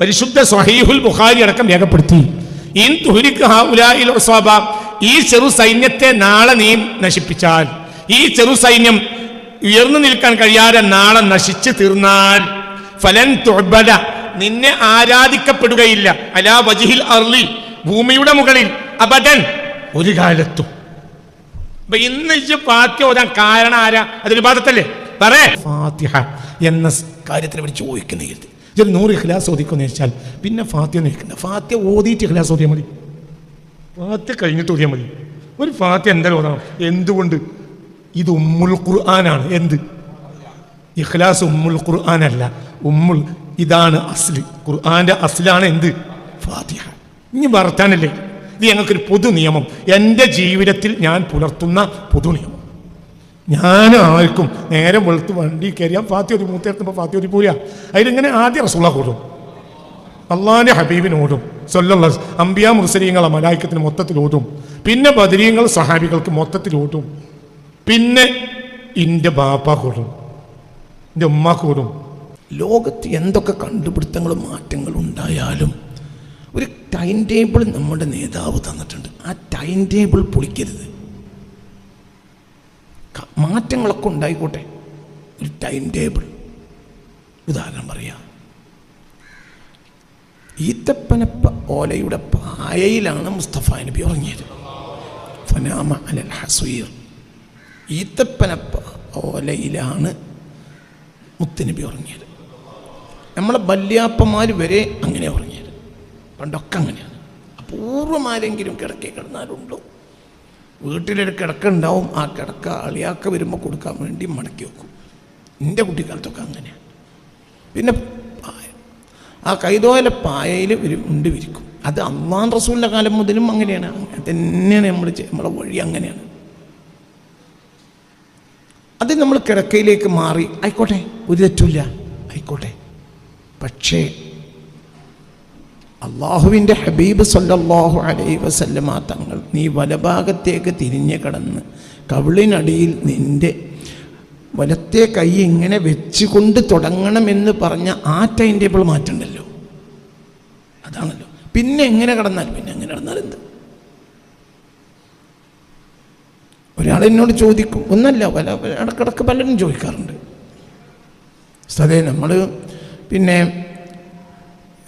പരിശുദ്ധ സ്വഹീഹുൽ ബുഖാരി അടക്കം രേഖപ്പെടുത്തി. ഈ ചെറു സൈന്യത്തെ നാളെ നീ നശിപ്പിച്ചാൽ ഈ ചെറു സൈന്യം ഉയർന്നു നിൽക്കാൻ കഴിയാതെ നാളെ നശിച്ചു തീർന്നാൽ. ഫലൻ തുബല നിന്നെ ആരാധിക്കപ്പെടുകയില്ല. അലാ വജിഹിൽ അർലി ഭൂമിയുടെ മുകളിൽ അബദൻ ഒരു കാലത്തും. അപ്പൊ ഇന്ന് ഫാത്തിഹ ഓതാൻ കാരണം ആരാ? അതൊരു ബാധത്തല്ലേ പറേ ഫാത്തിഹ എന്ന കാര്യത്തിനെ പറ്റി ചോദിക്കുന്ന ഇതൊരു നൂറ് ഇഖ്ലാസ് ഓദിക്കുമെന്ന് വെച്ചാൽ പിന്നെ ഫാത്തിഹ നിൽക്കണ്ട ഫാത്തിഹ ഓതിയിട്ട് ഇഖ്ലാസ് ഓതിയാൽ മതി. ഫാത്തിഹ കഴിഞ്ഞിട്ട് ഓതിയാൽ മതി. ഒരു ഫാത്തിഹ എന്തായാലും ഓതണം എന്തുകൊണ്ട്? ഇത് ഉമ്മുൽ ഖുർആനാണ്. എന്ത്? ഇഖ്ലാസ് ഉമ്മുൽ ഖുർആനല്ല. ഉമ്മുൽ ഇതാണ് അസ്ല് ഖുർആന്റെ അസ്ലാണ് എന്ത്? ഫാത്തിഹ. ഇനി വർത്താനല്ലേ? ഇത് ഞങ്ങൾക്കൊരു പൊതു നിയമം എന്റെ ജീവിതത്തിൽ ഞാൻ പുലർത്തുന്ന പൊതു നിയമം ഞാൻ ആർക്കും നേരെ വെളുത്ത് വണ്ടി കയറിയാൽ ഫാത്തി ഒരു മൂത്തേർത്തുമ്പോൾ ഫാത്തി ഒരു പോരാ അതിലിങ്ങനെ ആദ്യം റസൂള കൂടും അള്ളാന്റെ ഹബീബിനോടും സൊല്ലുള്ള അമ്പിയ മുർസലീങ്ങളെ മലായിക്കത്തിന് മൊത്തത്തിൽ ഓടും. പിന്നെ ബദരീങ്ങൾ സഹാബികൾക്ക് മൊത്തത്തിൽ ഓടും. പിന്നെ എന്റെ ബാപ്പ കൂടും എന്റെ ഉമ്മ കൂടും ലോകത്ത് എന്തൊക്കെ കണ്ടുപിടുത്തങ്ങളും മാറ്റങ്ങളും ഉണ്ടായാലും ഒരു ടൈം ടേബിൾ നമ്മുടെ നേതാവ് തന്നിട്ടുണ്ട്. ആ ടൈം ടേബിൾ പൊളിക്കരുത്. മാറ്റങ്ങളൊക്കെ ഉണ്ടായിക്കോട്ടെ. ഒരു ടൈം ടേബിൾ ഉദാഹരണം പറയാം. ഈത്തപ്പനപ്പ ഓലയുടെ പായയിലാണ് മുസ്തഫ നബി ഉറങ്ങിയത്. ഫനാമ അലൽ ഹസീർ. ഈത്തപ്പനപ്പ ഓലയിലാണ് മുത്തനബി ഉറങ്ങിയത്. നമ്മളെ ബല്യാപ്പന്മാർ വരെ അങ്ങനെ ഉറങ്ങിയത്. പണ്ടൊക്കെ അങ്ങനെയാണ്. അപൂർവമാരെങ്കിലും കിടക്കെ കിടന്നാലുണ്ടോ? വീട്ടിലൊരു കിടക്ക ഉണ്ടാവും ആ കിടക്ക അളിയാക്ക വരുമ്പോൾ കൊടുക്കാൻ വേണ്ടി മടക്കി വെക്കും. എന്റെ കുട്ടിക്കാലത്തൊക്കെ അങ്ങനെയാണ് പിന്നെ പായ. ആ കൈതോല പായയിൽ ഒരു ഉണ്ട് വിരിക്കും. അത് അള്ളാൻ റസൂലിന്റെ കാലം മുതലും അങ്ങനെയാണ്. അങ്ങനെ തന്നെയാണ് നമ്മൾ നമ്മളെ വഴി അങ്ങനെയാണ്. അത് നമ്മൾ കിടക്കയിലേക്ക് മാറി ആയിക്കോട്ടെ ഒരു തെറ്റുമില്ല ആയിക്കോട്ടെ. പക്ഷേ അള്ളാഹുവിന്റെ ഹബീബ് സല്ലാഹു അലൈ വസല്ലമ തങ്ങൾ നീ വലഭാഗത്തേക്ക് തിരിഞ്ഞ് കടന്ന് കവിളിനടിയിൽ നിന്റെ വലത്തെ കൈ ഇങ്ങനെ വെച്ചുകൊണ്ട് തുടങ്ങണമെന്ന് പറഞ്ഞ ആ ടൈം ടേബിൾ മാറ്റണ്ടല്ലോ. അതാണല്ലോ. പിന്നെ എങ്ങനെ കടന്നാൽ? പിന്നെ എങ്ങനെ കടന്നാൽ എന്ത്? ഒരാൾ എന്നോട് ചോദിക്കും. ഒന്നല്ല പല ഇടക്കിടക്ക് പലരും ചോദിക്കാറുണ്ട്. സതേ നമ്മൾ പിന്നെ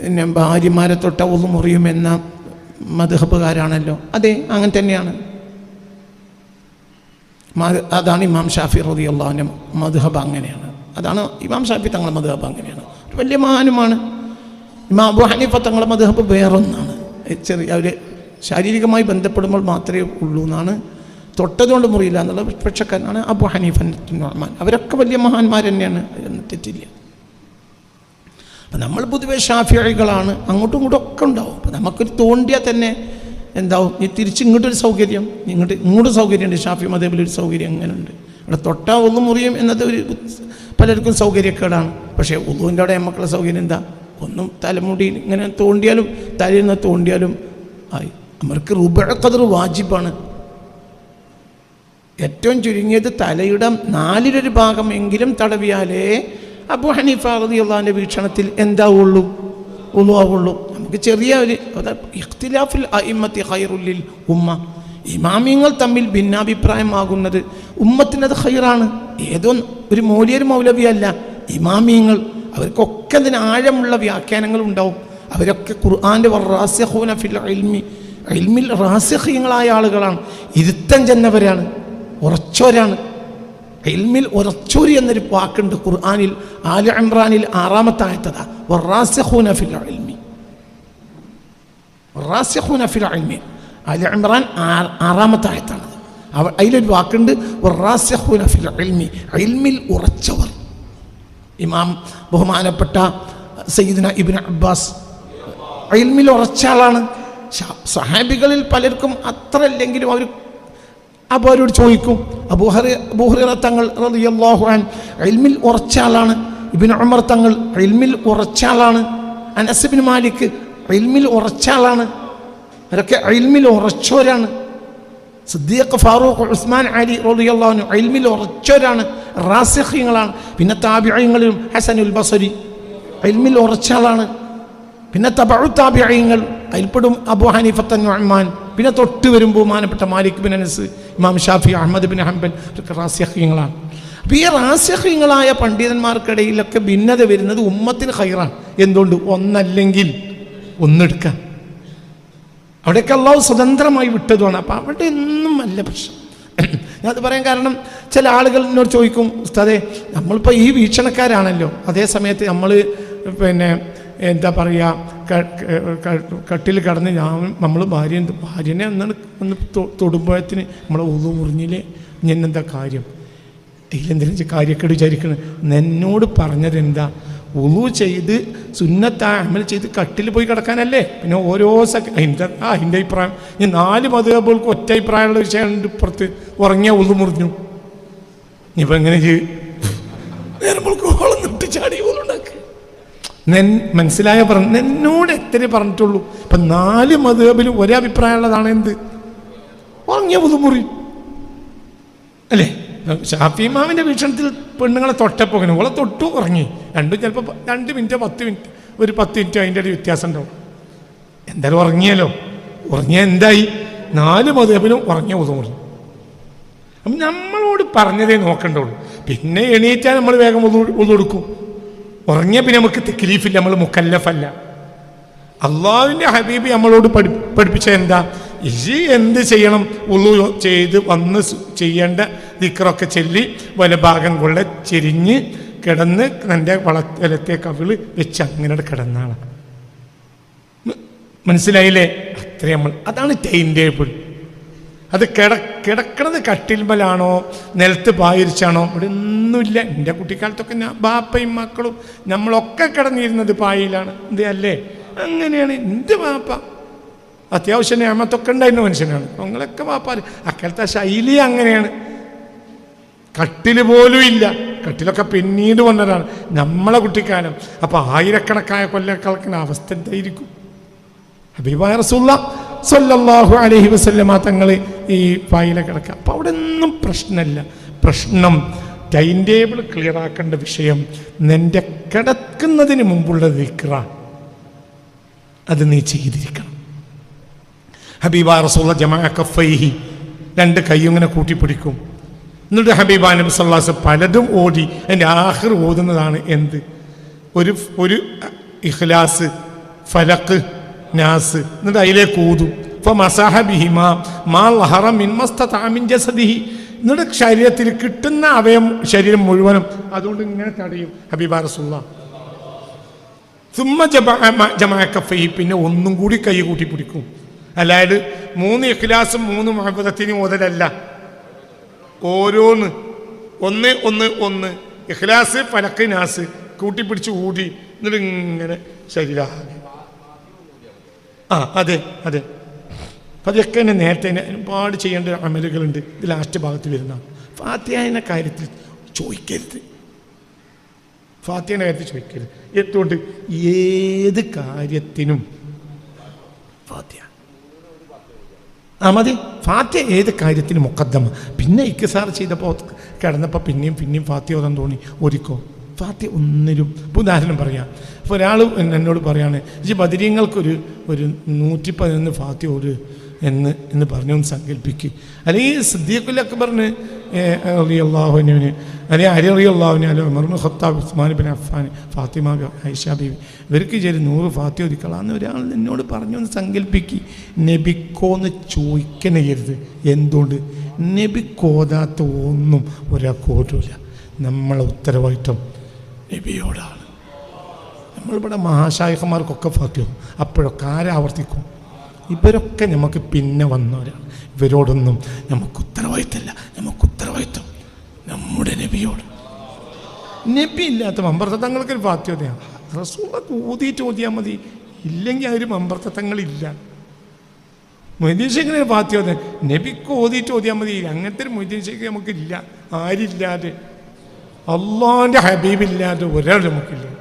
പിന്നെ ഭാര്യമാരെ തൊട്ട ഒന്ന് മുറിയുമെന്ന മധുഹബുകാരാണല്ലോ. അതെ അങ്ങനെ തന്നെയാണ്. അതാണ് ഇമാം ഷാഫി റതി അള്ളാഹുവിന്റെ മധുഹബ് അങ്ങനെയാണ്. അതാണ് ഇമാം ഷാഫി തങ്ങളുടെ മധുഹബ് അങ്ങനെയാണ്. ഒരു വലിയ മഹാനുമാണ്. ഇമാം അബു ഹനീഫ തങ്ങളുടെ മധുഹബ് വേറൊന്നാണ്. ചെറിയ അവർ ശാരീരികമായി ബന്ധപ്പെടുമ്പോൾ മാത്രമേ ഉള്ളൂ എന്നാണ്. തൊട്ടതുകൊണ്ട് മുറിയില്ല എന്നുള്ള പക്ഷക്കാരനാണ് അബു ഹനീഫൻ അവരൊക്കെ വലിയ മഹാന്മാർ തന്നെയാണ്. തെറ്റില്ല. അപ്പം നമ്മൾ പൊതുവെ ഷാഫിയായികളാണ് അങ്ങോട്ടും ഇങ്ങോട്ടും ഒക്കെ ഉണ്ടാവും. അപ്പം നമുക്കൊരു തോണ്ടിയാൽ തന്നെ എന്താവും? നീ തിരിച്ച് ഇങ്ങോട്ടൊരു സൗകര്യം. ഇങ്ങോട്ട് ഇങ്ങോട്ട് സൗകര്യമുണ്ട്. ഷാഫി ഒരു സൗകര്യം അങ്ങനെയുണ്ട് ഇവിടെ തൊട്ടാൽ ഒന്ന് മുറിയും എന്നത് ഒരു പലർക്കും സൗകര്യക്കേടാണ് പക്ഷേ ഉദുവിന്റെ അവിടെ നമുക്കുള്ള സൗകര്യം എന്താ? ഒന്നും തലമുടി ഇങ്ങനെ തോണ്ടിയാലും തലയിൽ നിന്ന് തോണ്ടിയാലും ആയി. അവർക്ക് റുബഴക്കതർ വാജിബാണ്. ഏറ്റവും ചുരുങ്ങിയത് തലയുടെ നാലിലൊരു ഭാഗമെങ്കിലും തടവിയാലേ അബു ഹനീഫ റളിയല്ലാഹുവിന്റെ വീക്ഷണത്തിൽ എന്താവുള്ളൂ? ഉള്ളു നമുക്ക് ചെറിയ ഒരു ഇഖ്തിലാഫിൽ അഇമ്മത്തി ഖൈറുല്ലിൽ ഉമ്മ. ഇമാമിങ്ങൾ തമ്മിൽ ഭിന്നാഭിപ്രായമാകുന്നത് ഉമ്മത്തിനത് ഹൈറാണ് ഏതോ ഒരു മൗലിയർ മൗലവിയല്ല. ഇമാമിയങ്ങൾ അവർക്കൊക്കെ അതിന് ആഴമുള്ള വ്യാഖ്യാനങ്ങൾ ഉണ്ടാവും. അവരൊക്കെ ഖുർആാന്റെ റാസ്യഹൂന ഫിൽ ഇൽമി ഇൽമിൽ റാസ്യഹീങ്ങളായ ആളുകളാണ്. ഇരുത്തം ചെന്നവരാണ്. ഉറച്ചവരാണ്. ഇൽമിൽ ഉറച്ചോരി എന്നൊരു വാക്കുണ്ട് ഖുർആാനിൽ ആലി ഇമ്രാനിൽ ആറാമത്തെ ആയത്തതാ ഫിൽ ഇൽമി. ഫിൽ ഇൽമി. ആല ഇമ്രാൻ ആറാമത്തെ ആയത്താണ് അവ അതിലൊരു വാക്കുണ്ട് ഫിൽ ഇൽമി. ഇൽമിൽ ഉറച്ചവർ. ഇമാം ബഹുമാനപ്പെട്ട സയ്യിദിന ഇബിൻ അബ്ബാസ് ഇൽമിൽ ഉറച്ച ആളാണ്. സഹാബികളിൽ പലർക്കും അത്ര അല്ലെങ്കിലും അവർ അപ്പോൾ അവരോട് ചോദിക്കും അബൂഹറി അബൂഹറിറ തങ്ങൾ റളിയല്ലാഹു അൻ ഇൽമിൽ ഉറച്ച ആളാണ്? ഇബിൻ ഉമർ തങ്ങൾ ഇൽമിൽ ഉറച്ച ആളാണ്. അനസബിൻ മാലിക് ഇൽമിൽ ഉറച്ച ആളാണ്. അവരൊക്കെ ഇൽമിൽ ഉറച്ചവരാണ്. സിദ്ദീഖ് ഫാറൂഖ് ഉസ്മാൻ അലി റളിയല്ലാഹു ഇൽമിൽ ഉറച്ചവരാണ് റാസിഖ്യങ്ങളാണ് പിന്നെ താബിയങ്ങളിലും ഹസനുൽ ബസരി ഇൽമിൽ ഉറച്ച ആളാണ്. പിന്നെ തബഴു താബിയങ്ങൾ അതിൽപ്പെടും അബു ഹനീഫത്തൻ നുഅ്മാൻ പിന്നെ തൊട്ട് വരുമ്പോൾ മാനപ്പെട്ട മാലിക് ബിൻ അനസ് ഇമാം ഷാഫി അഹമ്മദ് ബിൻ ഹംബൽ ഇതൊക്കെ റാസ്യഹ്യങ്ങളാണ് അപ്പോൾ ഈ റാസ്യഹ്യങ്ങളായ പണ്ഡിതന്മാർക്കിടയിലൊക്കെ ഭിന്നത വരുന്നത് ഉമ്മത്തിന് ഹൈറാണ് എന്തുകൊണ്ട്? ഒന്നല്ലെങ്കിൽ ഒന്നെടുക്കാൻ അവിടെയൊക്കെ അള്ളാഹു സ്വതന്ത്രമായി വിട്ടതുമാണ്. അപ്പം അവിടെ ഒന്നും അല്ല പ്രശ്നം. ഞാനത് പറയാൻ കാരണം ചില ആളുകൾ എന്നോട് ചോദിക്കും ഉസ്താദേ നമ്മളിപ്പോൾ ഈ വീക്ഷണക്കാരാണല്ലോ. അതേ സമയത്ത് നമ്മൾ പിന്നെ എന്താ പറയുക കട്ടിൽ കടന്ന് ഞാൻ നമ്മൾ ഭാര്യ ഭാര്യനെ അന്നാണ് ഒന്ന് തൊ- തൊടുമ്പോഴത്തിന് നമ്മളെ ഒതു മുറിഞ്ഞില്ലേ ഞെന്നെന്താ കാര്യം? ഇതിലെന്തിനും കാര്യക്കേട് വിചാരിക്കണം? എന്നോട് പറഞ്ഞതെന്താ ഉളു ചെയ്ത് സുന്നത്ത അമൽ ചെയ്ത് കട്ടിൽ പോയി കിടക്കാനല്ലേ? പിന്നെ ഓരോ സെക്ക അതിന്റെ ആ അതിന്റെ അഭിപ്രായം. ഞാൻ നാല് മതകൾക്ക് ഒറ്റ അഭിപ്രായമുള്ള വിഷയമുണ്ട് ഇപ്പുറത്ത് ഉറങ്ങിയ ഉളു മുറിഞ്ഞു. ഇനിയിപ്പോൾ എങ്ങനെ ചെയ്യും നേരം ചാടി പോലുണ്ടാക്കുക നെൻ മനസ്സിലായ പറഞ്ഞു എന്നോട് എത്ര പറഞ്ഞിട്ടുള്ളൂ. ഇപ്പൊ നാല് മതകബിലും ഒരേ അഭിപ്രായമുള്ളതാണ് എന്ത്? ഉറങ്ങിയ പുതുമുറി. അല്ലേ? ഷാഫിമാവിന്റെ വീക്ഷണത്തിൽ പെണ്ണുങ്ങളെ തൊട്ടപ്പോ ഇങ്ങനെ ഓളെ തൊട്ടു ഉറങ്ങി. രണ്ടും ചിലപ്പോൾ രണ്ട് മിനിറ്റ് പത്ത് മിനിറ്റ് ഒരു പത്ത് മിനിറ്റ് അതിന്റെ ഒരു വ്യത്യാസം ഉണ്ടാവും. എന്തായാലും ഉറങ്ങിയല്ലോ ഉറങ്ങിയ എന്തായി? നാല് മതേബിലും ഉറങ്ങിയ പുതുമുറി. അപ്പം നമ്മളോട് പറഞ്ഞതേ നോക്കണ്ടുള്ളൂ. പിന്നെ എണീറ്റാൽ നമ്മൾ വേഗം ഒതു ഉതൊടുക്കും ഉറങ്ങിയ പിന്നെ നമുക്ക് തെക്കിലീഫില്ല നമ്മൾ മുക്കല്ലഫല്ല. അള്ളാഹുവിന്റെ ഹബീബ് നമ്മളോട് പഠി പഠിപ്പിച്ച എന്താ? ഇജി എന്ത് ചെയ്യണം? ഉള്ളു ചെയ്ത് വന്ന് ചെയ്യേണ്ട ദിക്കറൊക്കെ ചൊല്ലി വലഭാഗം കൊള്ള ചെരിഞ്ഞ് കിടന്ന് തന്റെ വളത്തലത്തെ കവിൾ വെച്ച് അങ്ങനെ കിടന്നാണ് മനസ്സിലായില്ലേ? അത്രയും നമ്മൾ അതാണ് ടൈം ടേബിൾ. അത് കിട കിടക്കണത് കട്ടിൽമലാണോ നിലത്ത് പായിരിച്ചാണോ? ഇവിടെ ഒന്നുമില്ല എന്റെ കുട്ടിക്കാലത്തൊക്കെ ഞാൻ ബാപ്പയും മക്കളും നമ്മളൊക്കെ കിടന്നിരുന്നത് പായയിലാണ് എന്തേ അല്ലേ? അങ്ങനെയാണ്. എന്റെ ബാപ്പ അത്യാവശ്യം നിയമത്തൊക്കെ ഉണ്ടായിരുന്ന മനുഷ്യനാണ്. ഞങ്ങളൊക്കെ ബാപ്പ അക്കാലത്തെ ശൈലി അങ്ങനെയാണ്. കട്ടിൽ പോലും ഇല്ല. കട്ടിലൊക്കെ പിന്നീട് വന്നതാണ്. നമ്മളെ കുട്ടിക്കാലം. അപ്പോൾ ആയിരക്കണക്കായ കൊല്ലക്കണക്കിന് അവസ്ഥ എന്തായിരിക്കും? ഹബീബായ റസൂള്ള സല്ലല്ലാഹു അലഹി വസ്ല്ലമ തങ്ങൾ ഈ പായില കിടക്കുക. അപ്പോൾ അവിടെ ഒന്നും പ്രശ്നമില്ല. പ്രശ്നം ടൈം ടേബിൾ ക്ലിയർ ആക്കേണ്ട വിഷയം നിന്റെ കിടക്കുന്നതിന് മുമ്പുള്ള ദിക്ര അത് നീ ചെയ്തിരിക്കണം. ഹബീബ റസൂള്ള ജമാ കഫൈഹി രണ്ട് കൈ ഇങ്ങനെ കൂട്ടിപ്പിടിക്കും. എന്നിട്ട് ഹബീബ നബി സല്ലാസ് പലതും ഓടി എന്റെ ആഹിർ ഓതുന്നതാണ് എന്ത്? ഒരു ഒരു ഇഖ്ലാസ് ഫലക്ക് നാസ്. എന്നിട്ട് അതിലേക്ക് ഊതും ഇപ്പം മസാഹ ബിഹിമ മാ ലഹറ മിൻ മസ്തത മിൻ ജസദിഹി. എന്നിട്ട് ശരീരത്തിൽ കിട്ടുന്ന അവയം ശരീരം മുഴുവനും അതുകൊണ്ട് ഇങ്ങനെ തടയും. ഹബീബ റസൂള്ള സുമ്മ ജമാ കഫൈ പിന്നെ ഒന്നും കൂടി കൈ കൂട്ടി പിടിക്കും. അതായത് മൂന്ന് ഇഖ്ലാസും മൂന്ന് മഹബത്തിനും മുതലല്ല ഓരോന്ന്. ഒന്ന് ഒന്ന് ഒന്ന്. ഇഖ്ലാസ് ഫലക്ക് നാസ്. കൂട്ടിപ്പിടിച്ച് കൂടി എന്നിട്ട് ഇങ്ങനെ ശരീരാകെ. ആ അതെ അതെ. അതൊക്കെ തന്നെ നേരത്തെ തന്നെ ഒരുപാട് ചെയ്യേണ്ട അമലുകളുണ്ട്. ഇത് ലാസ്റ്റ് ഭാഗത്ത് വരുന്ന ഫാത്തിയായന കാര്യത്തിൽ ചോദിക്കരുത്. ഫാത്തിയായന കാര്യത്തിൽ ചോദിക്കരുത്. എന്തുകൊണ്ട്? ഏത് കാര്യത്തിനും ഫാത്തിയ ആ മതി. ഫാത്തിയ ഏത് കാര്യത്തിനും മുക്കദ്ദമ പിന്നെ ഇക്കസാർ ചെയ്തപ്പോൾ കിടന്നപ്പോൾ പിന്നെയും പിന്നെയും ഫാത്തിയ ഓതാൻ തോന്നി. ഒരുക്കോ ഫാത്തിയ ഒന്നിലും ഇപ്പം ഉദാഹരണം പറയാം. അപ്പോൾ ഒരാൾ എന്നോട് പറയാണ് ഈ ബദിരിയങ്ങൾക്കൊരു ഒരു നൂറ്റി പതിനൊന്ന് ഫാത്തി ഒരു എന്ന് എന്ന് പറഞ്ഞു ഒന്ന് അല്ലെങ്കിൽ സിദ്ദീഖുൽ അക്ബറിന് അലി അള്ളാഹുവിന് അല്ലെങ്കിൽ അരി അലി അല്ലെ Khattab Usman bin Affan Fatima Aisha Beevi ഇവർക്ക് ചേരി നൂറ് ഫാത്തി ഒതുക്കളാന്ന് ഒരാൾ എന്നോട് പറഞ്ഞു ഒന്ന് സങ്കല്പിക്ക് നബിക്കോന്ന് ചോദിക്കണേരുത് എന്തുകൊണ്ട്? നബിക്കോതാത്ത ഒന്നും ഒരാൾക്ക് ഓടില്ല നമ്മളെ ഉത്തരവാദിത്വം നബിയോടാണ്. നമ്മളിവിടെ മഹാശായകന്മാർക്കൊക്കെ ഭാഗ്യം. അപ്പോഴൊക്കെ ആരാവർത്തിക്കും ഇവരൊക്കെ നമുക്ക് പിന്നെ വന്നവരാണ്. ഇവരോടൊന്നും നമുക്ക് ഉത്തരവാദിത്തമല്ല. നമുക്ക് ഉത്തരവാദിത്തം നമ്മുടെ നബിയോട്. നബി ഇല്ലാത്ത മമ്പർത്തങ്ങൾക്ക് ഒരു ബാധ്യതയാണ് റസൂളൊക്കെ ഊതിയിട്ട് ഊതിയാൽ മതി. ഇല്ലെങ്കിൽ ആ ഒരു മമ്പർത്തങ്ങളില്ല മൊയ്തീൻ ബാധ്യത നബിക്ക് ഓതിയിട്ട് ഓതിയാൽ മതി. അങ്ങനത്തെ ഒരു മൊയ്തീൻ ശേഖ് നമുക്കില്ല. ആരില്ലാതെ. അള്ളാന്റെ ഹബീബില്ലാതെ ഒരാൾ നമുക്കില്ല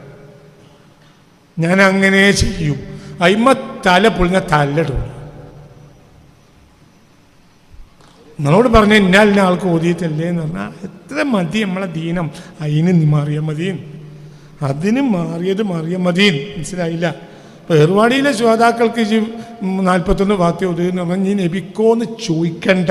ഞാൻ അങ്ങനെ ചെയ്യും. അയിമ തല പൊളിഞ്ഞ തല്ലടും. നിങ്ങളോട് പറഞ്ഞ ഇന്നാലിനെ ആൾക്ക് ഓതിയിട്ടല്ലേ എന്ന് പറഞ്ഞാൽ എത്ര മതി നമ്മളെ ദീനം. അതിന് മാറിയ മതി. അതിന് മാറിയത് മാറിയ മതി. മനസ്സിലായില്ല. ഏർവാടിയിലെ ശ്രോതാക്കൾക്ക് ഈ നാൽപ്പത്തൊന്ന് വാത്തി ഓതിയെന്ന് പറഞ്ഞാൽ ഈ നബിക്കോന്ന് ചോദിക്കണ്ട.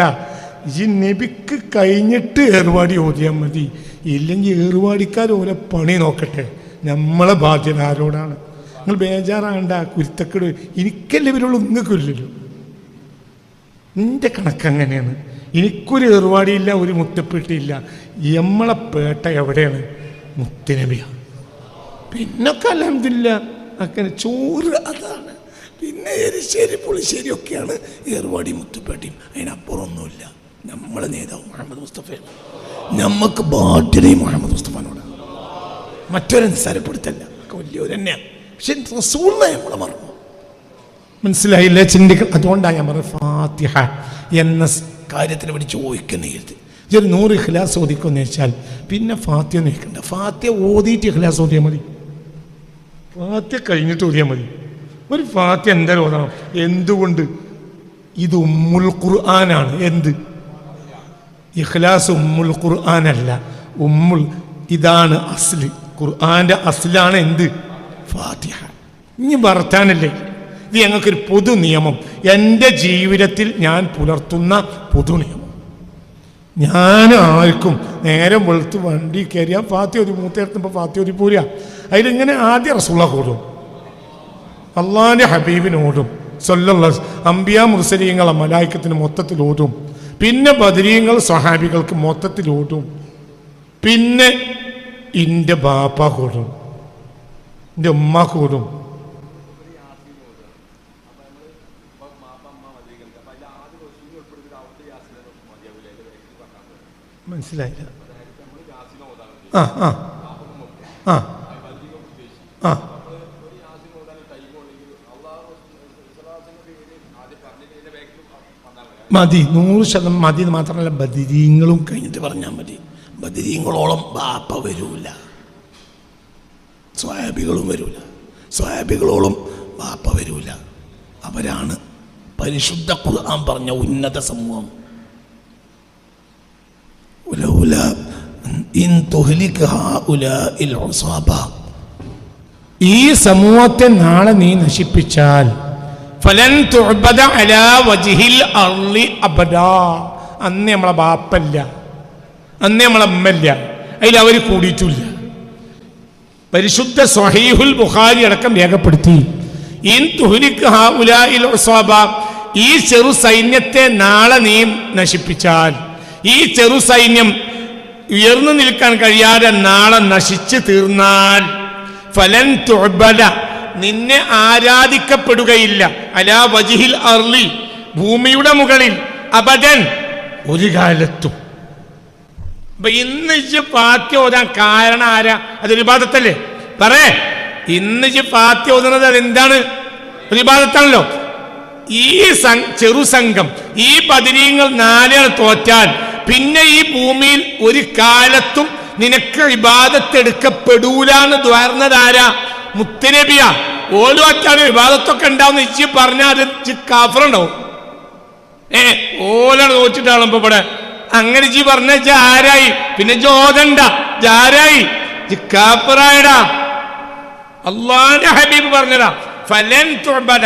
ഈ നബിക്ക് കഴിഞ്ഞിട്ട് ഏർവാടി ഓതിയാൽ മതി. ഇല്ലെങ്കിൽ ഏറുവാടിക്കാർ ഓരോ പണി നോക്കട്ടെ. നമ്മളെ ബാധ്യത ആരോടാണ്? നിങ്ങൾ ബേജാറാണ്ട കുരുത്തക്കെട്. എനിക്കല്ലേ ഇവരുള്ളൂ നിന്റെ കണക്ക് അങ്ങനെയാണ്. എനിക്കൊരു ഏറുവാടിയില്ല ഒരു മുത്തപ്പെട്ടില്ല നമ്മളെ പേട്ട എവിടെയാണ്? മുത്തനബിയാണ് പിന്നൊക്കെ അലഹമില്ല അങ്ങനെ ചോറ് അതാണ്. പിന്നെ എരിശ്ശേരി പുളിശ്ശേരി ഒക്കെയാണ് ഏറുവാടി മുത്തുപ്പേട്ടയും അതിനപ്പുറമൊന്നുമില്ല. നമ്മളെ നേതാവ് മുഹമ്മദ് മുസ്തഫയാണ്. നമുക്ക് ബാധ്യതയും മുഹമ്മദ് മുസ്തഫാനോട്. മറ്റൊരു നിസ്സാരപ്പെടുത്തല്ല വലിയൊരു തന്നെയാണ് പക്ഷെ റസൂളിനെ നമ്മൾ മറന്നു. മനസ്സിലായില്ലേ? ചിന്തിക്കണം അതുകൊണ്ടാണ് ഞാൻ പറഞ്ഞത് ഫാത്തിഹ എന്ന കാര്യത്തിന് പറ്റി ചോദിക്കുന്ന എഴുതി ഒരു നൂറ് ഇഖ്ലാസ് ഓദിക്കുമെന്ന് വെച്ചാൽ പിന്നെ ഫാത്തിയ നിൽക്കണ്ട ഫാത്തിയ ഓതിയിട്ട് ഇഖ്ലാസ് ഓതിയാൽ മതി. ഫാത്തിയ കഴിഞ്ഞിട്ട് ഓതിയാൽ മതി. ഒരു ഫാത്തിയ എന്തായാലും ഓതണം. എന്തുകൊണ്ട്? ഇത് ഉമ്മുൽ ഖുർആനാണ്. എന്ത്? ഇഖ്ലാസ് ഉമ്മുൽ ഖുർആനല്ല. ഉമ്മുൽ ഇതാണ് അസ്ല്. ഖുർആന്റെ അസ്ലാണ് എന്ത്? ഫാത്തിഹ. ഇനി വർത്താനല്ലേ? ഇത് ഞങ്ങൾക്കൊരു പൊതു നിയമം. എന്റെ ജീവിതത്തിൽ ഞാൻ പുലർത്തുന്ന പൊതു നിയമം. ഞാൻ ആർക്കും നേരം വെളുത്ത് വണ്ടി കയറിയാൽ ഫാത്തി ഒരു മൂത്തേർത്തുമ്പോൾ ഫാത്തി ഒരു പോരുക അതിലിങ്ങനെ ആദ്യ റസൂള കൂടും അള്ളാന്റെ ഹബീബിനോടും. സൊല്ലുള്ള അമ്പിയ മുർസലീങ്ങളെ മലായിക്കത്തിന് മൊത്തത്തിൽ ഓടും. പിന്നെ ബദരീങ്ങൾ സ്വഹാബികൾക്ക് മൊത്തത്തിൽ ഓടും പിന്നെ എന്റെ ബാപ്പ കൂടും. എന്റെ ഉമ്മ കൂടും. മനസ്സിലായില്ല. ആ ആ. ആ. ആ. മതി. നൂറ് ശതം മതി എന്ന് മാത്രമല്ല ബദിരീങ്ങളും കഴിഞ്ഞിട്ട് പറഞ്ഞാൽ മതി. ബദിരീങ്ങളോളം ബാപ്പ വരൂല. സ്വാബികളും വരൂല. സ്വാബികളോളം ബാപ്പ വരൂല. അവരാണ് പരിശുദ്ധ ഖുർആൻ പറഞ്ഞ ഉന്നത സമൂഹം. ഈ സമൂഹത്തെ നാളെ നീ നശിപ്പിച്ചാൽ അന്ന് നമ്മളെ ബാപ്പല്ല. അന്ന് നമ്മളെ അമ്മല്ല. അതിൽ അവർ കൂടിയിട്ടില്ല. പരിശുദ്ധ സ്വഹീഹുൽ ബുഖാരി അടക്കം രേഖപ്പെടുത്തി. ഈ ചെറു സൈന്യത്തെ നാളെ നീ നശിപ്പിച്ചാൽ ഈ ചെറു സൈന്യം ഉയർന്നു നിൽക്കാൻ കഴിയാതെ നാളെ നശിച്ചു തീർന്നാൽ ഫലൻ തുഅബദ നിന്നെ ആരാധിക്കപ്പെടുകയില്ല. അലാ വജിഹിൽ അർലി ഭൂമിയുടെ മുകളിൽ അബദൻ ഒരു കാലത്തും. അപ്പൊ ഇന്ന് പാത്തി ഓതാൻ കാരണം ആരാ? അതൊരു വിവാദത്തല്ലേ പറേ ഇന്ന് പാത്തി ഓതുന്നത് അതെന്താണ്? ഒരു വിവാദത്താണല്ലോ ഈ ചെറു സംഘം ഈ പതിനീങ്ങൾ നാലുകൾ തോറ്റാൽ പിന്നെ ഈ ഭൂമിയിൽ ഒരു കാലത്തും നിനക്ക് വിവാദത്തെടുക്കപ്പെടൂലാന്ന് ദ്വാർന്നതാരാ മുത്തനബിയ. അച്ചാലും വിവാദത്തൊക്കെ ഉണ്ടാവുന്ന ഇച്ചി പറഞ്ഞാൽ അത് കാഫറുണ്ടാവും. ഏ ഓലാണ് നോച്ചിട്ടാണ് ഇപ്പൊ ഇവിടെ. അങ്ങനെ ജി പറഞ്ഞ ജാരായി പിന്നെ ജോതണ്ട ജാരായി കാപ്പറായടാ അള്ളാന്റെ ഹബീബ് പറഞ്ഞതാ ഫലൻ തുബല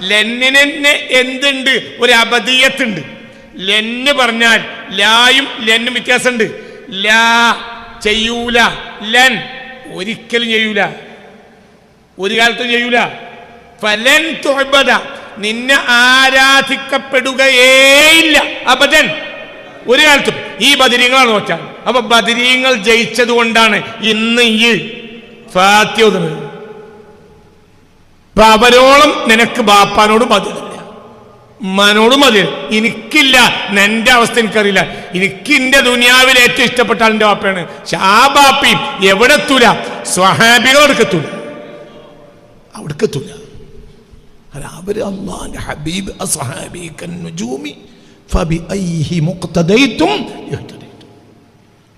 ലെന്നിനെ എന്തുണ്ട്? ഒരു അബദീയത്തുണ്ട്. ലെന്ന് പറഞ്ഞാൽ ലായും ലെന്നും വ്യത്യാസമുണ്ട്. ലാ ചെയ്യൂല ലൻ ഒരിക്കലും ചെയ്യൂല. ഒരു കാലത്തും ചെയ്യൂല. ഫലൻ തുഹബദ. നിന്നെ ആരാധിക്കപ്പെടുകയേയില്ല. അബദൻ ഒരു കാലത്തും. ഈ ബദിരീങ്ങളാണ് നോക്കാൻ. അപ്പൊ ബദിരീങ്ങൾ ജയിച്ചത് കൊണ്ടാണ് ഇന്ന് ഈ അപ്പൊ അവരോളം നിനക്ക് ബാപ്പാനോട് മതിലില്ല മനോട് മതി എനിക്കില്ല. എന്റെ അവസ്ഥ എനിക്കറിയില്ല. എനിക്ക് എന്റെ ദുനിയാവിൽ ഏറ്റവും ഇഷ്ടപ്പെട്ട എന്റെ ബാപ്പയാണ്. ആ ബാപ്പയും എവിടെ എത്തൂല സ്വഹാബികൾ എടുക്കത്തൂല അവിടേക്ക് എത്തൂല അല്ല അവർ അള്ളാന്റെ ഹബീബ് അസഹാബി കന്നുജൂമി ഫബി ഐഹി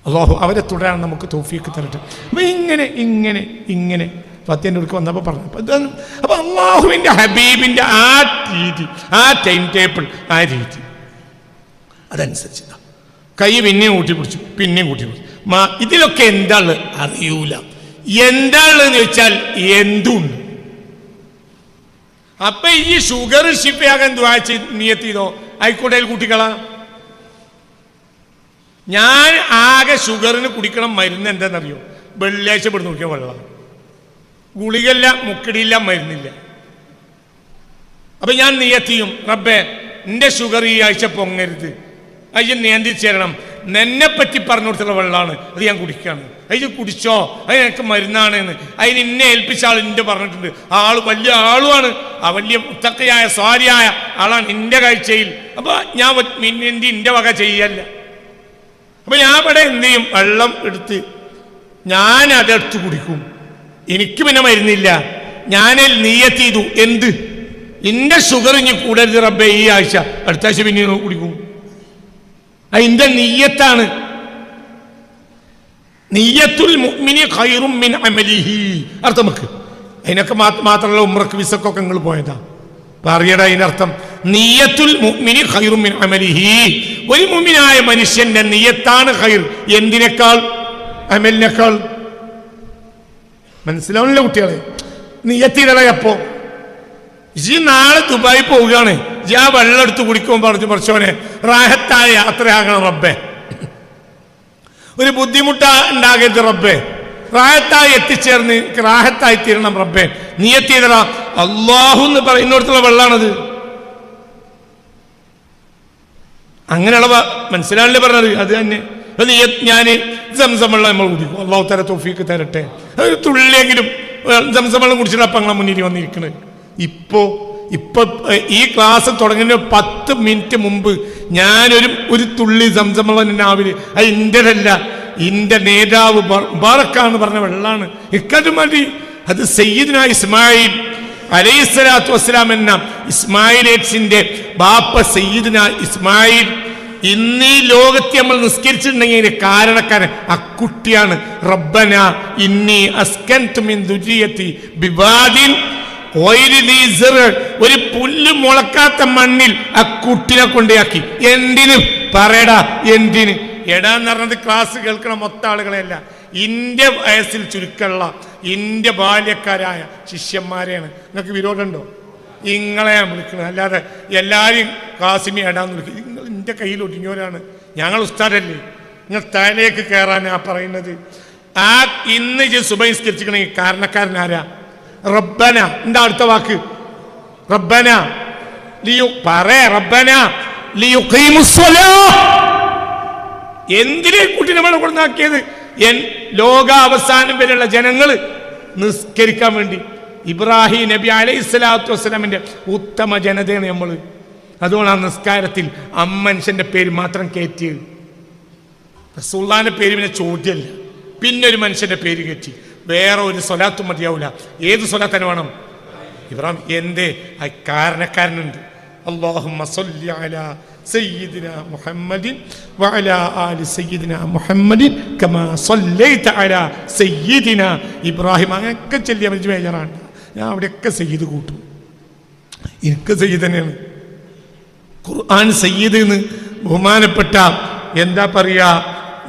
അള്ളാഹു അവരെ തുടരാൻ നമുക്ക് തോഫിയൊക്കെ തരട്ടെ. അപ്പം ഇങ്ങനെ ഇങ്ങനെ ഇങ്ങനെ ഫത്തേന്റെ അടുക്ക് വന്നപ്പോൾ പറഞ്ഞു അപ്പൊ ഹബീബിന്റെ അള്ളാഹുവിന്റെ ഹബീബിന്റെ ആ രീതി ആ ടൈം ടേബിൾ ആ രീതി. അതനുസരിച്ച് കൈ പിന്നെയും കൂട്ടി പിടിച്ചു പിന്നെയും കൂട്ടി പിടിച്ചു മാ ഇതിലൊക്കെ എന്താണ് അറിയൂല. എന്താണ് എന്ന് വെച്ചാൽ എന്തുണ്ട്? അപ്പൊ ഈ ഷുഗർ ഷിഫയാകാൻ ദ്വാ ചെയ്ത് നിയത്ത് ചെയ്തോ? ആയിക്കോട്ടെ കുട്ടികളാ ഞാൻ ആകെ ഷുഗറിന് കുടിക്കണം മരുന്ന് എന്താണെന്നറിയോ വെള്ളിയാഴ്ച പെടുന്ന നോക്കിയ വെള്ളം ഗുളികല്ല മുക്കടിയില്ല മരുന്നില്ല. അപ്പൊ ഞാൻ നിയത്തിയും റബ്ബേ എന്റെ ഷുഗർ ഈ ആഴ്ച പൊങ്ങരുത്. അയ്യ നിയന്ത്രിച്ചേരണം തരണം. എന്നെ പറ്റി പറഞ്ഞു കൊടുത്തുള്ള വെള്ളമാണ് അത് ഞാൻ കുടിക്കാണ്. അത് കുടിച്ചോ? അത് എനിക്ക് മരുന്നാണ് എന്ന് അതിന് ഇന്നെ ഏൽപ്പിച്ച ആൾ എന്റെ പറഞ്ഞിട്ടുണ്ട്. ആ ആൾ വലിയ ആളുമാണ്. ആ വലിയ മുത്തക്കയായ സ്വാരിയായ ആളാണ് എന്റെ കാഴ്ചയിൽ. അപ്പൊ ഞാൻ എന്റെ എന്റെ വക ചെയ്യല്ല. അപ്പൊ ഞാൻ ഇവിടെ എന്ത് ചെയ്യും? വെള്ളം എടുത്ത് ഞാൻ അതെടുത്ത് കുടിക്കും. എനിക്ക് പിന്നെ മരുന്നില്ല. ഞാനിൽ നീയത്ത് ചെയ്തു. എന്ത്? എന്റെ ഷുഗർ ഇനി കൂടരുത് റബ്ബേ ഈ ആഴ്ച. അടുത്ത ആഴ്ച പിന്നെ കുടിക്കും. അതിന്റെ നീയത്താണ്. നീയത്തുൽ മുഅ്മിനി ഖൈറും മിൻ അമലിഹി. അർത്ഥം വെക്ക് അതിനൊക്കെ മാത്രമല്ല ഉമ്രക്ക് വിസക്കൊക്കെ നിങ്ങൾ പോയതാ. പറയട അതിനർത്ഥം. നീയത്തുൽ മുഅ്മിനി ഖൈറും മിൻ അമലിഹി. ഒരു മുഅ്മിനായ മനുഷ്യന്റെ നീയത്താണ് ഖൈർ. എന്തിനേക്കാൾ? അമലിനേക്കാൾ. മനസ്സിലാവുന്നില്ല കുട്ടികളെ? നീയത്തിടല ജി നാളെ ദുബായി പോവുകയാണ്. ഞാൻ വെള്ളം എടുത്ത് കുടിക്കുമ്പോൾ പറഞ്ഞു പറഞ്ഞോനെ റാഹത്തായ യാത്രയാകണം റബ്ബേ. ഒരു ബുദ്ധിമുട്ട് ഉണ്ടാകരുത് റബ്ബേ. റാഹത്തായി എത്തിച്ചേർന്ന് റാഹത്തായി തീരണം റബ്ബേ. നീ എത്തിയതറ അള്ളാഹു എന്ന് പറയുന്നിടത്തുള്ള വെള്ളമാണത് അങ്ങനെയുള്ള മനസ്സിലാണല്ലേ പറഞ്ഞത്. അത് തന്നെ. നീ ഞാൻ സംസം വെള്ളം നമ്മൾ കുടിക്കും. അള്ളാഹു തര തോഫിക്ക് തരട്ടെ. ഒരു തുള്ളിയെങ്കിലും സംസം വെള്ളം കുടിച്ചിട്ട് അപ്പം അങ്ങനെ മുന്നിൽ വന്നിരിക്കുന്നത് ഇപ്പോ ഇപ്പൊ ഈ ക്ലാസ് തുടങ്ങുന്ന പത്ത് മിനിറ്റ് മുമ്പ് ഞാനൊരു ഒരു തുള്ളി സംസമുള്ള ആവിൽ അത് ഇന്റെതല്ല ഇന്റെ നേതാവ് മുബാറക്കാന്ന് പറഞ്ഞ വെള്ളമാണ് ഇക്കത് മതി. അത് സയ്യിദിന ഇസ്മായിൽ അലൈഹിസ്സലാത്തു വസ്സലാം എന്ന ഇസ്മായിലേറ്റ്സിന്റെ ബാപ്പ സയ്യിദിന ഇസ്മായിൽ. ഇന്ന് ഈ ലോകത്തെ നമ്മൾ നിസ്കരിച്ചിട്ടുണ്ടെങ്കിൽ അതിന് കാരണക്കാരൻ അക്കുട്ടിയാണ് റബ്ബന ഇന്നി അസ്കൻ തുമിൻ ദുരിയത്തി സിർ. ഒരു പുല്ല് മുളക്കാത്ത മണ്ണിൽ ആ കുട്ടിനെ കൊണ്ടയാക്കി. എന്തിന്? പറയടാ എന്തിന്? എടാന്ന് പറഞ്ഞത് ക്ലാസ് കേൾക്കണ മൊത്തം ആളുകളെയല്ല. ഇന്റെ വയസ്സിൽ ചുരുക്കമുള്ള ഇന്റെ ബാല്യക്കാരായ ശിഷ്യന്മാരെയാണ്. നിങ്ങൾക്ക് വിരോധമുണ്ടോ? ഇങ്ങളെ വിളിക്കുന്നത് അല്ലാതെ എല്ലാവരും കാസിമി എടാന്ന് വിളിക്കും നിങ്ങൾ എന്റെ കയ്യിൽ ഒടിഞ്ഞോരാണ് ഞങ്ങൾ ഉസ്താദല്ലേ. നിങ്ങൾ തലയിലേക്ക് കയറാനാ പറയുന്നത്. ആ ഇന്ന് ഇജ്ജ് സുബഹിസ്കരിച്ചിക്കണെങ്കിൽ കാരണക്കാരനാരാ റബ്ബന. എന്താ അടുത്ത വാക്ക്? റബ്ബന. ലിയു പറ റബ്ബന. എന്തിനെ കുട്ടി നമ്മളെ കൊണ്ടാക്കിയത് എൻ ലോക അവസാനം വരെയുള്ള ജനങ്ങൾ നിസ്കരിക്കാൻ വേണ്ടി. ഇബ്രാഹിം നബി അലൈഹി സ്വലാത്തു വസ്സലാമിന്റെ ഉത്തമ ജനതയാണ് നമ്മൾ അതുകൊണ്ട് ആ നിസ്കാരത്തിൽ അമ്മനുഷ്യന്റെ പേര് മാത്രം കയറ്റിയത് സുൽത്താന്റെ പേര് പിന്നെ ചോദ്യമല്ല പിന്നെ ഒരു മനുഷ്യന്റെ പേര് കയറ്റി വേറെ ഒരു സ്വലാത്തും മതിയാവില്ല ഏത് സ്വലാത്തന്നെ വേണം? ഇബ്രാഹിം. എന്റെ കാരണക്കാരനുണ്ട്. മുഹമ്മദിൻ ആലി മുഹമ്മദിൻ കമാ സല്ലൈത ഇബ്രാഹിം. അങ്ങനെയൊക്കെ ചെല്ലിയ മതി മേജറാണ്. ഞാൻ അവിടെയൊക്കെ സയ്യിദ് കൂട്ടും. എനിക്ക് സയ്യിദ് തന്നെയാണ്. ഖുർആൻ സയ്യിദ് എന്ന് ബഹുമാനപ്പെട്ട എന്താ പറയുക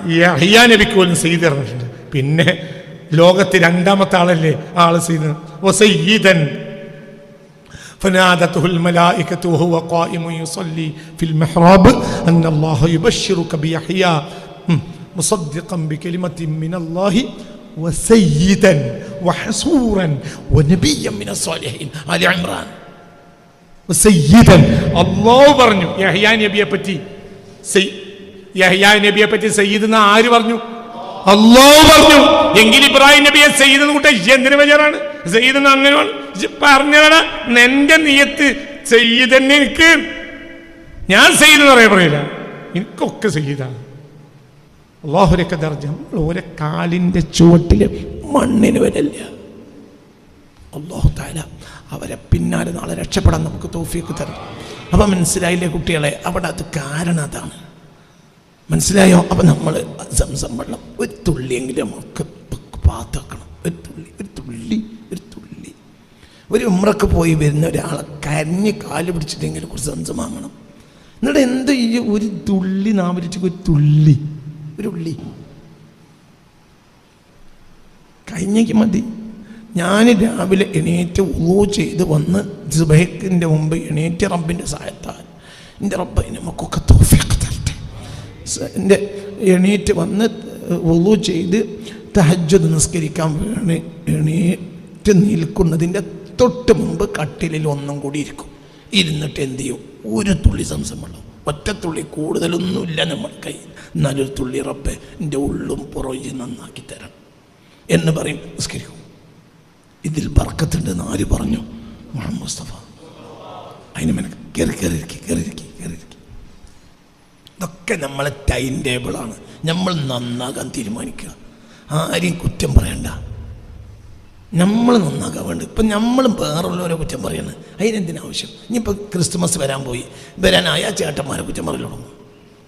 ഈ അഹിയാനബിക്ക് പോലും സയ്യിദ് ഇറങ്ങിയിട്ടുണ്ട് പിന്നെ ലോകത്ത് രണ്ടാമത്തെ ആളല്ലേ ആള് സയ്യിദ് ഓ സയ്യിദൻ فنادته الملائكة وهو قائم يصلي في المحراب أن الله يبشرك بيحيى م، مصدقا بكلمة من الله وسيدا وحسورا ونبيا من الصالحين آل عمران സയ്യിദൻ അള്ളാഹു പറഞ്ഞു യഹ്യാ നബിയെ പറ്റി സയ്- യഹ്യാ നബിയെ പറ്റി സയ്യിദ് എന്ന് ആര് പറഞ്ഞു അള്ളാഹു പറഞ്ഞു എങ്കിൽ ഇബ്രാഹിം നബിയെ സയ്യിദ് കൂട്ടെ എന്തിനു ബജാറാണ് സയ്യിദ് അങ്ങനെയാണ്. അങ്ങനെ പറഞ്ഞതാണ് നിന്റെ നീയത്ത് സയ്യിദ് തന്നെ എനിക്ക്. ഞാൻ സയ്യിദ് എന്ന് പറയാൻ പറയില്ല. എനിക്കൊക്കെ സയ്യിദാണ്. അള്ളാഹുരൊക്കെ ദർജ. ഓരോ കാലിന്റെ ചുവട്ടിൽ മണ്ണിന് വരല്ല. അള്ളാഹു താല അവരെ പിന്നാലെ നാളെ രക്ഷപ്പെടാൻ നമുക്ക് തോഫിയൊക്കെ തരും. അപ്പം മനസ്സിലായില്ലേ കുട്ടികളെ? അവിടെ അത് കാരണം അതാണ്. മനസ്സിലായോ? അപ്പം നമ്മൾ സംസം വെള്ളം ഒരു തുള്ളിയെങ്കിലും നമുക്ക് പാത്തുവെക്കണം ഒരു തുള്ളി ഒരു തുള്ളി ഒരു തുള്ളി. ഒരു ഉമ്രക്ക് പോയി വരുന്ന ഒരാളെ കരഞ്ഞ് കാൽ പിടിച്ചിട്ടെങ്കിലും കുറച്ച് സംസം വാങ്ങണം. എന്നിട്ട് എന്ത് ഈ ഒരു തുള്ളി നാമരിച്ച് ഒരു തുള്ളി ഒരു ഉള്ളി. കഴിഞ്ഞേക്ക് മതി. ഞാൻ രാവിലെ എണീറ്റ് ഊ ചെയ്ത് വന്ന് ജുബൈക്കിന്റെ മുമ്പ് എണീറ്റ് റബ്ബിന്റെ സഹായത്താൽ. എന്റെ റബ്ബ് നമുക്കൊക്കെ സ- എന്റെ എണീറ്റ് വന്ന് ഉളു ചെയ്ത് തഹജ്ജത് നിസ്കരിക്കാൻ വേണ എണീറ്റ് നിൽക്കുന്നതിന്റെ തൊട്ട് മുമ്പ് കട്ടിലിൽ ഒന്നും കൂടി ഇരിക്കും. ഇരുന്നിട്ട് എന്ത് ചെയ്യും? ഒരു തുള്ളി സംസം വെള്ളം ഒറ്റ തുള്ളി കൂടുതലൊന്നുമില്ല നമ്മൾ കയ്യിൽ. എന്നാലൊരു തുള്ളി റബ്ബെ എന്റെ ഉള്ളും പുറകെ നന്നാക്കി തരണം. എന്ന് പറയും. നിസ്കരിക്കും. ഇതിൽ ബർക്കത്തുണ്ടെന്ന് ആര് പറഞ്ഞു? മുഹമ്മദ് മുസ്തഫ. അതിന് മെന കയറി കയറിയിരിക്കി കയറിയിരിക്കി കയറിയിരിക്കി ഇതൊക്കെ നമ്മളെ ടൈം ടേബിളാണ്. നമ്മൾ നന്നാകാൻ തീരുമാനിക്കുക. ആരെയും കുറ്റം പറയണ്ട. നമ്മൾ നന്നാക്കാൻ വേണ്ടി ഇപ്പം നമ്മളും വേറുള്ളവരെ കുറ്റം പറയണം. അതിനെന്തിനാ ആവശ്യം? ഇനിയിപ്പോൾ ക്രിസ്മസ് വരാൻ പോയി. വരാനായ ചേട്ടന്മാരെ കുറ്റം പറയൽ തുടങ്ങും.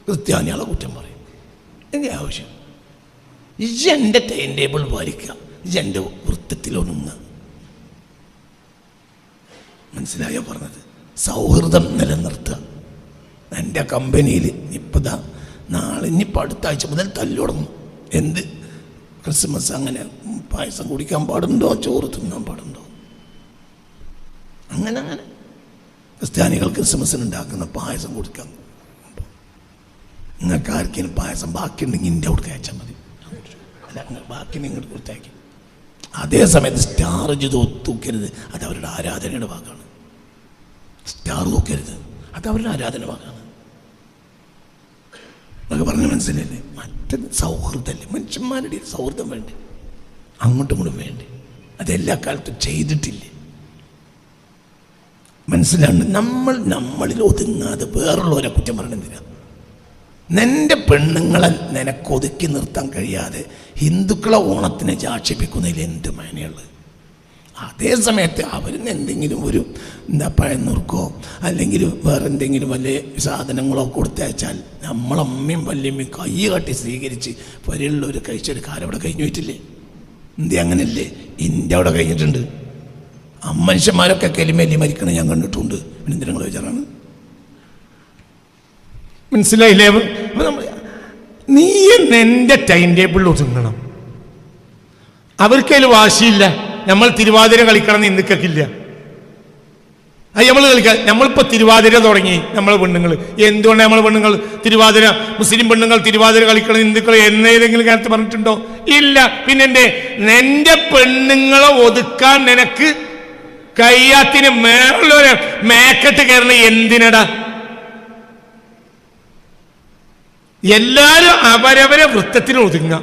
ക്രിസ്ത്യാനികളെ കുറ്റം പറയും. എന്റെ ആവശ്യം. എന്റെ ടൈം ടേബിൾ പാലിക്കുക. എന്റെ വൃത്തത്തിലൊന്നുങ്ങുക മനസ്സിലായോ പറഞ്ഞത്? സൗഹൃദം നിലനിർത്തുക. എന്റെ കമ്പനിയിൽ ഇപ്പം ദാ നാളെ ഇനിയിപ്പോൾ അടുത്ത ആഴ്ച മുതൽ തല്ലു തുടങ്ങും എന്ത്? ക്രിസ്മസ് അങ്ങനെ പായസം കുടിക്കാൻ പാടുണ്ടോ? ചോറ് തിന്നാൻ പാടുണ്ടോ? അങ്ങനെ അങ്ങനെ. ക്രിസ്ത്യാനികൾ ക്രിസ്മസിന് ഉണ്ടാക്കുന്ന പായസം കുടിക്കാൻ നിങ്ങൾക്ക് ആർക്കും പായസം ബാക്കിയുണ്ടെങ്കിൽ എന്റെ അവിടെ അയച്ചാൽ മതി. അല്ല ബാക്കി നിങ്ങൾ കൊടുത്തയക്കും അതേ സമയത്ത് സ്റ്റാർ തൂക്കരുത് അത് അവരുടെ ആരാധനയുടെ ഭാഗമാണ്. സ്റ്റാർ നോക്കരുത്. അത് അവരുടെ ആരാധന ഭാഗമാണ്. എന്നൊക്കെ പറഞ്ഞ് മനസ്സിലല്ലേ മറ്റത് സൗഹൃദമല്ലേ? മനുഷ്യന്മാരുടെ സൗഹൃദം വേണ്ടേ? അങ്ങോട്ടും ഇങ്ങോട്ടും വേണ്ടേ? അതെല്ലാ കാലത്തും ചെയ്തിട്ടില്ലേ? മനസ്സിലാണ് നമ്മൾ നമ്മളിൽ ഒതുങ്ങാതെ വേറുള്ളവരെ കുറ്റം പറയണെന്തിനാ നിന്റെ പെണ്ണുങ്ങളെ നിനക്കൊതുക്കി നിർത്താൻ കഴിയാതെ ഹിന്ദുക്കളെ ഓണത്തിനെ ചാക്ഷിപ്പിക്കുന്നതിൽ എന്ത് മേനയുള്ളത് അതേ സമയത്ത് അവരിന്ന് എന്തെങ്കിലും ഒരു എന്താ പഴനുറുക്കോ അല്ലെങ്കിൽ വേറെ എന്തെങ്കിലും വല്ല സാധനങ്ങളോ കൊടുത്തയച്ചാൽ നമ്മളമ്മയും വല്യമ്മയും കൈ കാട്ടി സ്വീകരിച്ച് പരിയുള്ളവർ കഴിച്ചെടുക്കാൻ അവിടെ കഴിഞ്ഞു പോയിട്ടില്ലേ? ഇന്ത്യ അങ്ങനല്ലേ? ഇന്ത്യ അവിടെ കഴിഞ്ഞിട്ടുണ്ട്. മനുഷ്യന്മാരൊക്കെ കെലിമേലി മരിക്കണം ഞാൻ കണ്ടിട്ടുണ്ട്. പിന്നെ നിങ്ങൾ വിചാരാണ്? മനസ്സിലായില്ലേ? നമ്മൾ നീ നിന്റെ ടൈം ടേബിളിൽ ഒതുങ്ങണം. അവർക്കതിൽ വാശിയില്ല. നമ്മൾ തിരുവാതിര കളിക്കണം എന്ന് ഇന്ത്യക്കില്ല അത് നമ്മൾ കളിക്കാൻ നമ്മളിപ്പോൾ തിരുവാതിര തുടങ്ങി നമ്മളെ പെണ്ണുങ്ങൾ എന്തുകൊണ്ട് നമ്മൾ പെണ്ണുങ്ങൾ തിരുവാതിര മുസ്ലിം പെണ്ണുങ്ങൾ തിരുവാതിര കളിക്കണം ഹിന്ദുക്കൾ എന്നേതെങ്കിലും കാലത്ത് പറഞ്ഞിട്ടുണ്ടോ? ഇല്ല. പിന്നെ എന്റെ എന്റെ പെണ്ണുങ്ങളെ ഒതുക്കാൻ നിനക്ക് കയ്യാത്തിന് മേറുള്ളവരെ മേക്കെട്ട് കയറണ എന്തിനടാ? എല്ലാവരും അവരവരെ വൃത്തത്തിന് ഒതുങ്ങ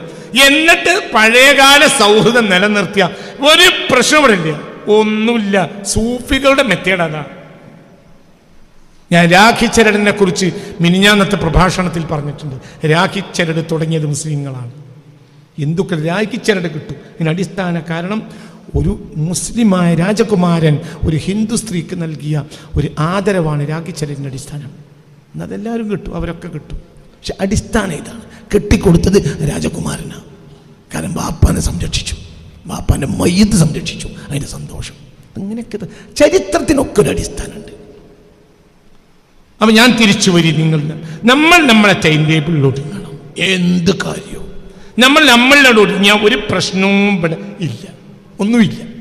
എന്നിട്ട് പഴയകാല സൗഹൃദം നിലനിർത്തിയ ഒരു പ്രശ്നം ഇവിടെ ഇല്ല. ഒന്നുമില്ല. സൂഫികളുടെ മെത്തേഡ് അതാ. ഞാൻ രാഖി ചരടിനെ കുറിച്ച് മിനിഞ്ഞാന്നത്തെ പ്രഭാഷണത്തിൽ പറഞ്ഞിട്ടുണ്ട്. രാഖി ചരട് തുടങ്ങിയത് മുസ്ലിങ്ങളാണ്. ഹിന്ദുക്കൾ രാഖി ചരട് കിട്ടും. ഇതിന് അടിസ്ഥാന കാരണം ഒരു മുസ്ലിമായ രാജകുമാരൻ ഒരു ഹിന്ദു സ്ത്രീക്ക് നൽകിയ ഒരു ആദരവാണ് രാഖി ചരടിന്റെ അടിസ്ഥാനം. എന്നതെല്ലാവരും കിട്ടും. അവരൊക്കെ കിട്ടും. പക്ഷെ അടിസ്ഥാനം ഇതാണ്. കെട്ടിക്കൊടുത്തത് രാജകുമാരനാണ്. കാരണം ബാപ്പാനെ സംരക്ഷിച്ചു. ബാപ്പാന്റെ മയ്യത്ത് സംരക്ഷിച്ചു. അതിന്റെ സന്തോഷം. അങ്ങനെയൊക്കെ ചരിത്രത്തിനൊക്കെ ഒരു അടിസ്ഥാനമുണ്ട്. അപ്പം ഞാൻ തിരിച്ചു വരി നിങ്ങൾ. നമ്മൾ നമ്മളെ ടൈം ടേബിളിലോട്ട് കാണാം എന്ത് കാര്യവും. നമ്മൾ നമ്മളിലോട്ട് ഞാൻ ഒരു പ്രശ്നവും ഇവിടെ ഇല്ല. ഒന്നുമില്ല.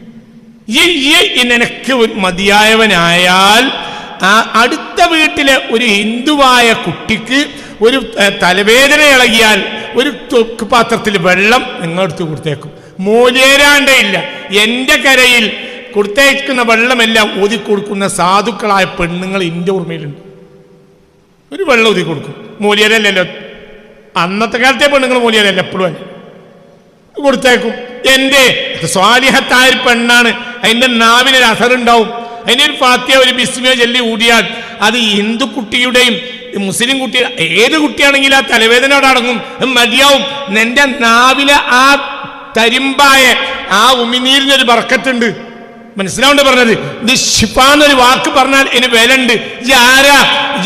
ഈ ഈ നിനക്ക് ഒരു മതിയായവനായാൽ ആ അടുത്ത വീട്ടിലെ ഒരു ഹിന്ദുവായ കുട്ടിക്ക് ഒരു തലവേദന ഇളകിയാൽ ഒരു തൊക്ക് പാത്രത്തിൽ വെള്ളം നിങ്ങളെടുത്ത് കൊടുത്തേക്കും. മൂലേരാണ്ടേ ഇല്ല എന്റെ കരയിൽ കൊടുത്തയക്കുന്ന വെള്ളമെല്ലാം ഊതി കൊടുക്കുന്ന സാധുക്കളായ പെണ്ണുങ്ങൾ എന്റെ ഓർമ്മയിലുണ്ട്. ഒരു വെള്ളം ഊതി കൊടുക്കും. മൂലിയരല്ലല്ലോ. അന്നത്തെ കാലത്തെ പെണ്ണുങ്ങൾ മൂലിയരല്ല എപ്പോഴും അല്ല? കൊടുത്തേക്കും എന്റെ സ്വാലിഹത്തായ പെണ്ണാണ്. അതിന്റെ നാവിനൊരു അസറുണ്ടാവും. അതിന്റെ ഒരു ഫാത്തിയ ഒരു ബിസ്മിയോ ചൊല്ലി ഊടിയാൽ അത് ഹിന്ദു കുട്ടിയുടെയും മുസ്ലിം കുട്ടി ഏത് കുട്ടിയാണെങ്കിലും ആ തലവേദനയോട് അടങ്ങും. അത് മതിയാവും. എന്റെ നാവിലെ ആ തരിമ്പായ ആ ഉമിനീരിനൊരു ബർക്കത്തുണ്ട്. മനസ്സിലാവുണ്ട് പറഞ്ഞത്? ഷിഫാന്നൊരു വാക്ക് പറഞ്ഞാൽ ഇതിന് വിലണ്ട്. ആരാ?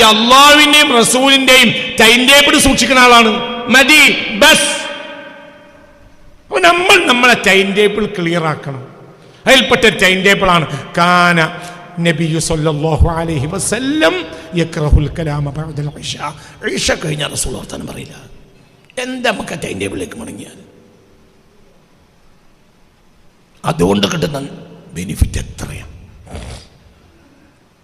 അള്ളാവിന്റെയും റസൂലിന്റെയും ടൈം ടേബിൾ സൂക്ഷിക്കുന്ന ആളാണ്. മതി ബസ്. നമ്മൾ നമ്മളെ ടൈം ടേബിൾ ക്ലിയർ ആക്കണം. അതിൽപ്പെട്ട ടൈം ആണ്. കാന നബിയു അലൈഹി വസല്ലം യക്റഹുൽ കലാമ ബഅദൽ ഇഷ. കഴിഞ്ഞ റസൂൽ പറയില്ല. എന്താ നമുക്ക് ടൈം ടേബിളിലേക്ക് മടങ്ങിയാൽ? അതുകൊണ്ട് കിട്ടുന്ന ബെനിഫിറ്റ് എത്രയാണ്